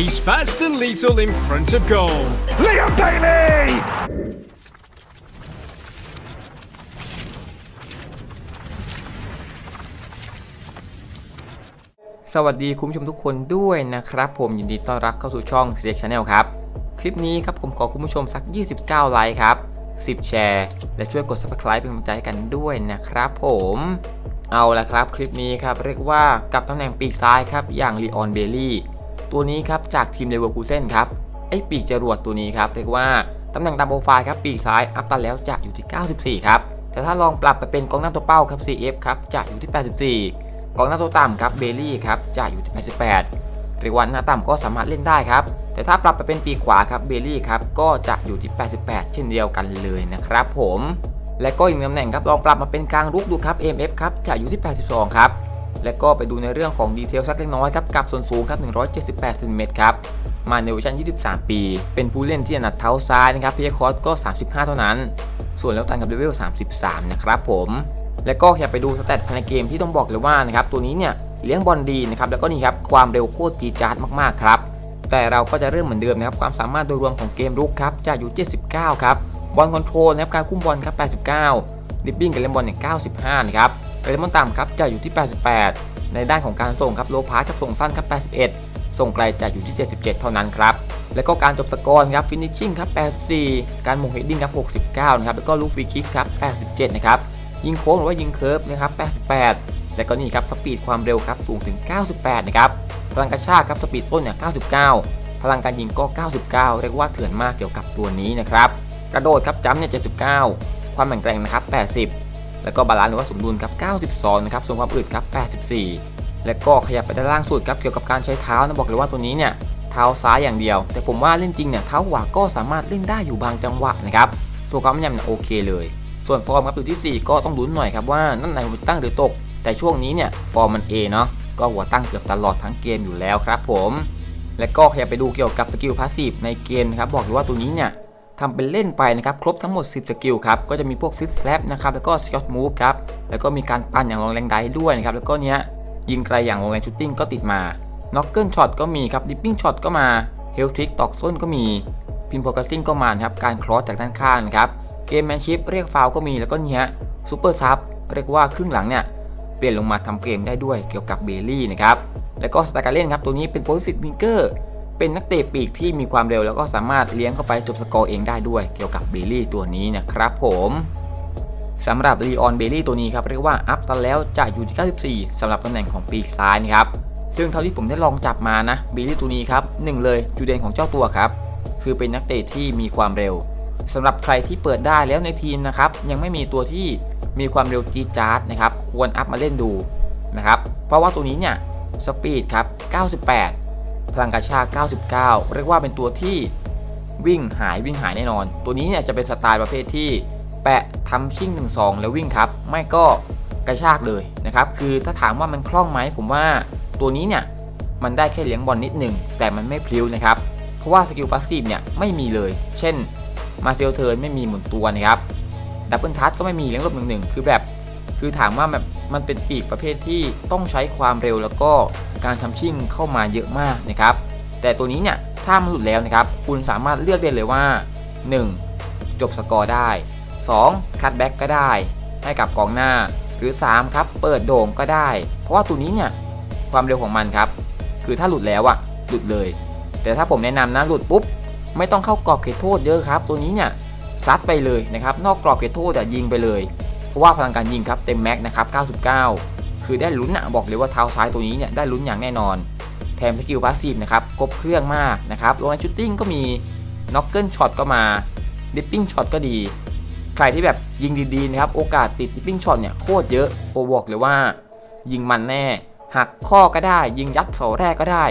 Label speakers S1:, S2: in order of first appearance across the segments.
S1: He's fast and lethal in front of goal.
S2: Liam Bailey!
S3: สวัสดีคุณผู้ชมทุกคนด้วยนะครับ ผมยินดีต้อนรับเข้าสู่ช่อง s e l e c Channel ครับ คลิปนี้ครับผมขอคุณผู้ชมสัก 29 ไลค์ครับ 10 แชร์ และช่วยกด Subscribe เป็นกำลังใจให้กันด้วยนะครับผมเอาละครับ คลิปนี้ครับเรียกว่ากับตำแหน่งปีกซ้ายครับอย่างลีออนเบลลี่ ตัวนี้ครับจากทีมเลเวอร์คูเซนครับไอปีกจรวดตัวนี้ครับเรียกว่าตำแหน่งตามโปรไฟล์ครับปีกซ้ายอัพตันแล้วจะอยู่ที่ 94 ครับแต่ถ้าลองปรับไปเป็นกองหน้าตัวเป้าครับ CF ครับจะอยู่ที่ 84 กองหน้าตัวต่ำครับเบลลี่ครับจะอยู่ที่ 88เรียกว่าหน้าต่ำก็สามารถเล่นได้ครับแต่ถ้าปรับไปเป็นปีกขวาครับเบลลี่ครับก็จะอยู่ที่ 88 เช่นเดียวกันเลยนะครับผมและก็อีกตำแหน่งครับลองปรับมาเป็นกลางรุกดูครับ MF ครับจะอยู่ที่ 82 ครับ และก็ไปดูในเรื่องของดีเทลสักเล็กน้อยครับกับส่วนสูงครับ 178เซนติเมตรครับ มาในเวอร์ชัน 23 ปี เป็นผู้เล่นที่ถนัดเท้าซ้ายนะครับพีคอสก็ 35 เท่านั้น ส่วนแล้วตันกับเลเวล 33 นะครับผม แล้วก็อยากไปดูสเตตภายในเกมที่ต้องบอกเลยว่านะครับตัวนี้เนี่ยเลี้ยงบอลดีนะครับแล้วก็นี่ครับความเร็วโคตรจีจาดมากๆครับแต่เราก็จะเริ่มเหมือนเดิมนะครับความสามารถโดยรวมของเกมรุกครับจะอยู่ 79 ครับบอลคอนโทรลนะครับการคุ้มบอลครับ 89ดิปปิ้งกับเล่นบอลเนี่ย95 นะครับ การเล่นต่ำครับจะอยู่ที่ 88 ในด้านของการส่งครับโลพาสกับส่งสั้นครับ 81 ส่งไกลจะอยู่ที่ 77 เท่านั้นครับ แล้วก็การจบสกอร์ครับฟินิชชิ่งครับ 84 การมงเฮดดิ้งครับ 69 นะครับ แล้วก็ลูกฟรีคิกครับ 87 นะครับ ยิงโค้งหรือว่ายิงเคิร์ฟนะครับ 88 แล้วก็นี่ครับสปีดความเร็วครับสูงถึง 98 นะครับพลังกระชากครับสปีดต้นเนี่ย 99 พลังการยิงก็ 99 เรียกว่าเถื่อนมากเกี่ยวกับตัวนี้นะครับ กระโดดครับจัมป์เนี่ย 79 ความแข็งแกร่งนะครับ 80 แล้วก็บาลานซ์หรือว่าสมดุลครับ 92 นะครับ ส่วนความอึดครับ 84 แล้วก็ขยับไปด้านล่างสุดครับ เกี่ยวกับการใช้เท้านะบอกเลยว่าตัวนี้เนี่ยเท้าซ้ายอย่างเดียว แต่ผมว่าเล่นจริงเนี่ยเท้าขวาก็สามารถเล่นได้อยู่บางจังหวะนะครับ ส่วนความแม่นยำเนี่ยโอเคเลย ส่วนฟอร์มครับอยู่ที่ 4 ก็ต้องลุ้นหน่อยครับว่านั่นในหัวตั้งหรือตก แต่ช่วงนี้เนี่ยฟอร์มมัน A เนาะ ก็หัวตั้งเกือบตลอดทั้งเกมอยู่แล้วครับผม และก็ขยับไปดูเกี่ยวกับสกิลพาสซีฟในเกมนะครับบอกเลยว่าตัวนี้เนี่ย ทำเป็นเล่นไปนะครับ ครบทั้งหมด 10 สกิลครับ ก็จะมีพวกฟิฟแฟลปนะครับ แล้วก็สกอตมูฟครับ แล้วก็มีการปั่นอย่างลงแรงได้ด้วยนะครับ แล้วก็เนี้ยยิงไกลอย่างลงแรงชูตติ้งก็ติดมาน็อกเกิลช็อตก็มีครับ ดิปปิ้งช็อตก็มา เฮลทริกตอกส้นก็มี พินโฟกัสซิ่งก็มานะครับ การครอสจากด้านข้างนะครับ เกมแมนชิพเรียกฟาวก็มี แล้วก็เนี้ยซูเปอร์ซับเรียกว่าครึ่งหลังเนี่ยเปลี่ยนลงมาทำเกมได้ด้วยเกี่ยวกับเบลลี่นะครับ แล้วก็สไตล์การเล่นครับ ตัวนี้เป็นโพสิ i วิงเกอร์ เป็นนักเตะปีกที่มีความเร็วแล้วก็สามารถเลี้ยงเข้าไปจบสกอร์เองได้ด้วย เกี่ยวกับเบลลี่ตัวนี้นะครับผมสำหรับลีออนเบลลี่ตัวนี้ครับเรียกว่าอัพตันแล้วจะอยู่ที่ 94สำหรับตำแหน่งของปีกซ้ายนะครับซึ่งเท่าที่ผมได้ลองจับมานะเบลลี่ตัวนี้ครับหนึ่งเลยจุดเด่นของเจ้าตัวครับคือเป็นนักเตะที่มีความเร็วสำหรับใครที่เปิดได้แล้วในทีมนะครับยังไม่มีตัวที่มีความเร็วจีจาร์ดนะครับควรอัพมาเล่นดูนะครับเพราะว่าตัวนี้เนี่ยสปีดครับ 98 พลังกระชาก99 เรียกว่าเป็นตัวที่วิ่งหายวิ่งหายแน่นอน ตัวนี้เนี่ยจะเป็นสไตล์ประเภทที่แปะทำชิ่ง1 2 แล้ววิ่งครับ ไม่ก็กระชากเลยนะครับ คือถ้าถามว่ามันคล่องไหมผมว่าตัวนี้เนี่ยมันได้แค่เลี้ยงบอลนิดหนึ่งแต่มันไม่พลิ้วนะครับ เพราะว่าสกิลพาสซีฟเนี่ยไม่มีเลย เช่นมาเซลเทิร์นไม่มีหมุนตัวนะครับดับเบิลทัชก็ไม่มีเลี้ยงลบหนึ่งหนึ่งคือแบบ คือถามว่าแบบมันเป็นปีกประเภทที่ต้องใช้ความเร็วแล้วก็การทำชิ่งเข้ามาเยอะมากนะครับ แต่ตัวนี้เนี่ยถ้ามันหลุดแล้วนะครับ คุณสามารถเลือกได้เลยว่า 1. จบสกอร์ได้ 2. คัดแบ็กก็ได้ ให้กับกองหน้า หรือ 3 ครับ เปิดโด่งก็ได้ เพราะว่าตัวนี้เนี่ยความเร็วของมันครับ คือถ้าหลุดแล้วอะหลุดเลย แต่ถ้าผมแนะนำนะหลุดปุ๊บ ไม่ต้องเข้ากรอบเขตโทษเยอะครับ ตัวนี้เนี่ยซัดไปเลยนะครับ นอกกรอบเขตโทษแต่ยิงไปเลย เพราะว่าพลังการยิงครับเต็มแม็กนะครับ 99 คือได้ลุ้นอะบอกเลยว่าเท้าซ้ายตัวนี้เนี่ยได้ลุ้นอย่างแน่นอน แถมสกิลพาสซีฟนะครับครบเครื่องมากนะครับโลนชูตติ้งก็มีน็อกเกิลช็อตก็มาดิปปิ้งช็อตก็ดี ใครที่แบบยิงดีๆนะครับโอกาสติดดิปปิ้งช็อตเนี่ยโคตรเยอะโอบอกเลยว่า ยิงมันแน่ หักข้อก็ได้ ยิงยัดเสาแรกก็ได้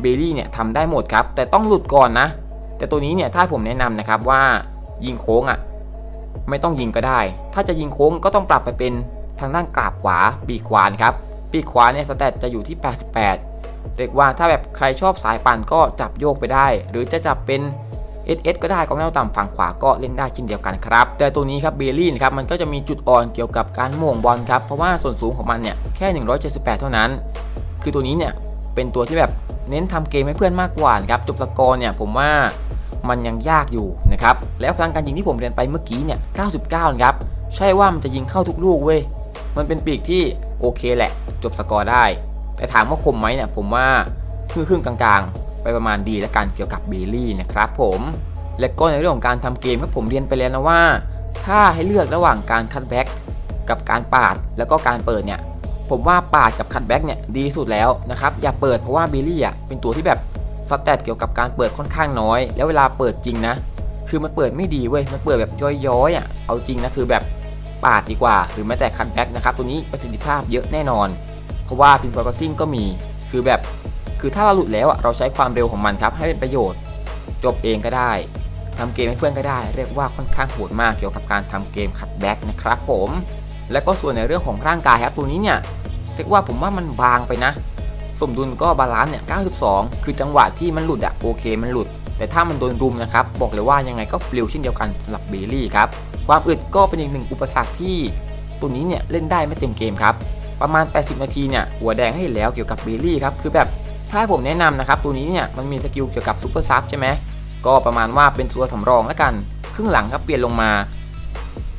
S3: เบลลี่เนี่ยทำได้หมดครับ แต่ต้องหลุดก่อนนะ แต่ตัวนี้เนี่ยถ้าผมแนะนำนะครับว่ายิงโค้งอะ ไม่ต้องยิงก็ได้ ถ้าจะยิงโค้งก็ต้องปรับไปเป็นทางด้านกราบขวาปีกขวานครับ ปีกขวาเนี่ยสแตทจะอยู่ที่ 88 เรียกว่าถ้าแบบใครชอบสายปั่นก็จับโยกไปได้ หรือจะจับเป็น SS ก็ได้กองหน้าต่ำฝั่งขวาก็เล่นได้เช่นเดียวกันครับ แต่ตัวนี้ครับเบลลี่นะครับมันก็จะมีจุดอ่อนเกี่ยวกับการโม่งบอลครับ เพราะว่าส่วนสูงของมันเนี่ยแค่ 178 เท่านั้น คือตัวนี้เนี่ยเป็นตัวที่แบบเน้นทำเกมให้เพื่อนมากกว่านะครับจบสกอร์เนี่ยผมว่า มันยังยากอยู่นะครับแล้วพลังการยิงที่ผมเรียนไปเมื่อกี้เนี่ย 99 นะครับ ใช่ว่ามันจะยิงเข้าทุกลูกเว้ยมันเป็นปีกที่โอเคแหละ จบสกอร์ได้ แต่ถามว่าคมไหมเนี่ยผมว่าครึ่งครึ่งกลางๆ ไปประมาณดีและกันเกี่ยวกับเบลลี่นะครับผมและก็ในเรื่องของการทำเกมครับผมเรียนไปแล้วนะว่า ถ้าให้เลือกระหว่างการคัดแบ็กกับการปาดแล้วก็การเปิดเนี่ยผมว่าปาดกับคัดแบ็กเนี่ยดีสุดแล้วนะครับอย่าเปิดเพราะว่าเบลลี่อะเป็นตัวที่แบบ สแตทเกี่ยวกับการเปิดค่อนข้างน้อย แล้วเวลาเปิดจริงนะ คือมันเปิดไม่ดีเว้ย มันเปิดแบบย้อยๆอะ เอาจริงนะคือแบบปาดดีกว่า หรือแม้แต่คัดแบ็กนะครับ ตัวนี้ประสิทธิภาพเยอะแน่นอน เพราะว่าพินฟอร์ซิ่งก็มี คือแบบ คือถ้าเราหลุดแล้วอะ เราใช้ความเร็วของมันครับ ให้เป็นประโยชน์ จบเองก็ได้ทำเกมให้เพื่อนก็ได้ เรียกว่าค่อนข้างโหดมากเกี่ยวกับการทำเกมคัดแบ็กนะครับผม แล้วก็ส่วนในเรื่องของร่างกายครับ ตัวนี้เนี่ย เรียกว่าผมว่ามันบางไปนะ สมดุลก็บาลานซ์เนี่ย 92 คือจังหวะที่มันหลุดอะโอเคมันหลุด แต่ถ้ามันโดนรุมนะครับ บอกเลยว่ายังไงก็ปลิวเช่นเดียวกันสำหรับเบลลี่ครับ ความอึดก็เป็นอีกหนึ่งอุปสรรคที่ตัวนี้เนี่ยเล่นได้ไม่เต็มเกมครับ ประมาณ 80 นาทีเนี่ยหัวแดงให้แล้วเกี่ยวกับเบลลี่ครับคือแบบถ้าผมแนะนำนะครับตัวนี้เนี่ยมันมีสกิลเกี่ยวกับซูเปอร์ซับใช่ไหมก็ประมาณว่าเป็นตัวสำรองแล้วกัน ครึ่งหลังครับเปลี่ยนลงมา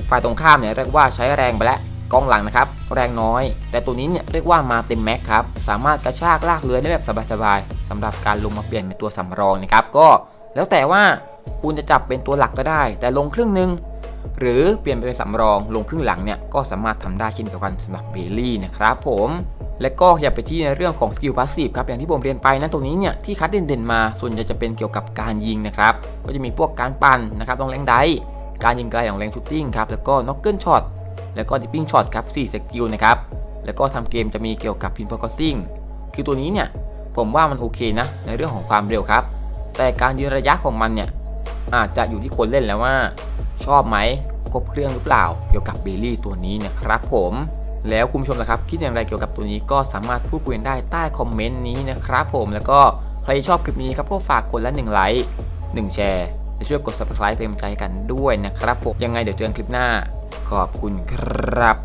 S3: ฝ่ายตรงข้ามเนี่ยเรียกว่าใช้แรงไปแล้ว กองหลังนะครับแรงน้อย แต่ตัวนี้เนี่ยเรียกว่ามาเต็มแม็กครับสามารถกระชากลากเรือได้แบบสบายๆสำหรับการลงมาเปลี่ยนเป็นตัวสำรองนะครับก็แล้วแต่ว่าคุณจะจับเป็นตัวหลักก็ได้ แต่ลงครึ่งหนึ่งหรือเปลี่ยนไปเป็นสำรองลงครึ่งหลังเนี่ยก็สามารถทำได้เช่นเดียวกันสำหรับเบลลี่นะครับผมและก็อย่าไปที่ในเรื่องของสกิลพาสซีฟครับอย่างที่ผมเรียนไปนะตรงนี้เนี่ยที่คัดเด่นๆมาส่วนใหญ่จะเป็นเกี่ยวกับการยิงนะครับก็จะมีพวกการปั่นนะครับตรงแรงไดฟ์การยิงไกลของแรงชูตติ้งครับแล้วก็น็อกเกิลช็อต แล้วก็ดิปปิ้งช็อตครับ4สกิลนะครับแล้วก็ทำเกมจะมีเกี่ยวกับพินโฟกัสซิ่งคือตัวนี้เนี่ยผมว่ามันโอเคนะ ในเรื่องของความเร็วครับ แต่การยืนระยะของมันเนี่ยอาจจะอยู่ที่คนเล่นแล้วว่า ชอบไหมครบเครื่องหรือเปล่า เกี่ยวกับเบลลี่ตัวนี้นะครับผมแล้วคุณผู้ชมนะครับ คิดอย่างไรเกี่ยวกับตัวนี้ก็สามารถพูดคุยกันได้ใต้คอมเมนต์นี้นะครับผมแล้วก็ใครชอบคลิปนี้ครับก็ฝากคนละ1ไลค์1แชร์ และช่วยกด subscribe เป็นกำลังใจให้กันด้วยนะครับผมยังไงเดี๋ยวเจอกันคลิปหน้า ขอบคุณครับ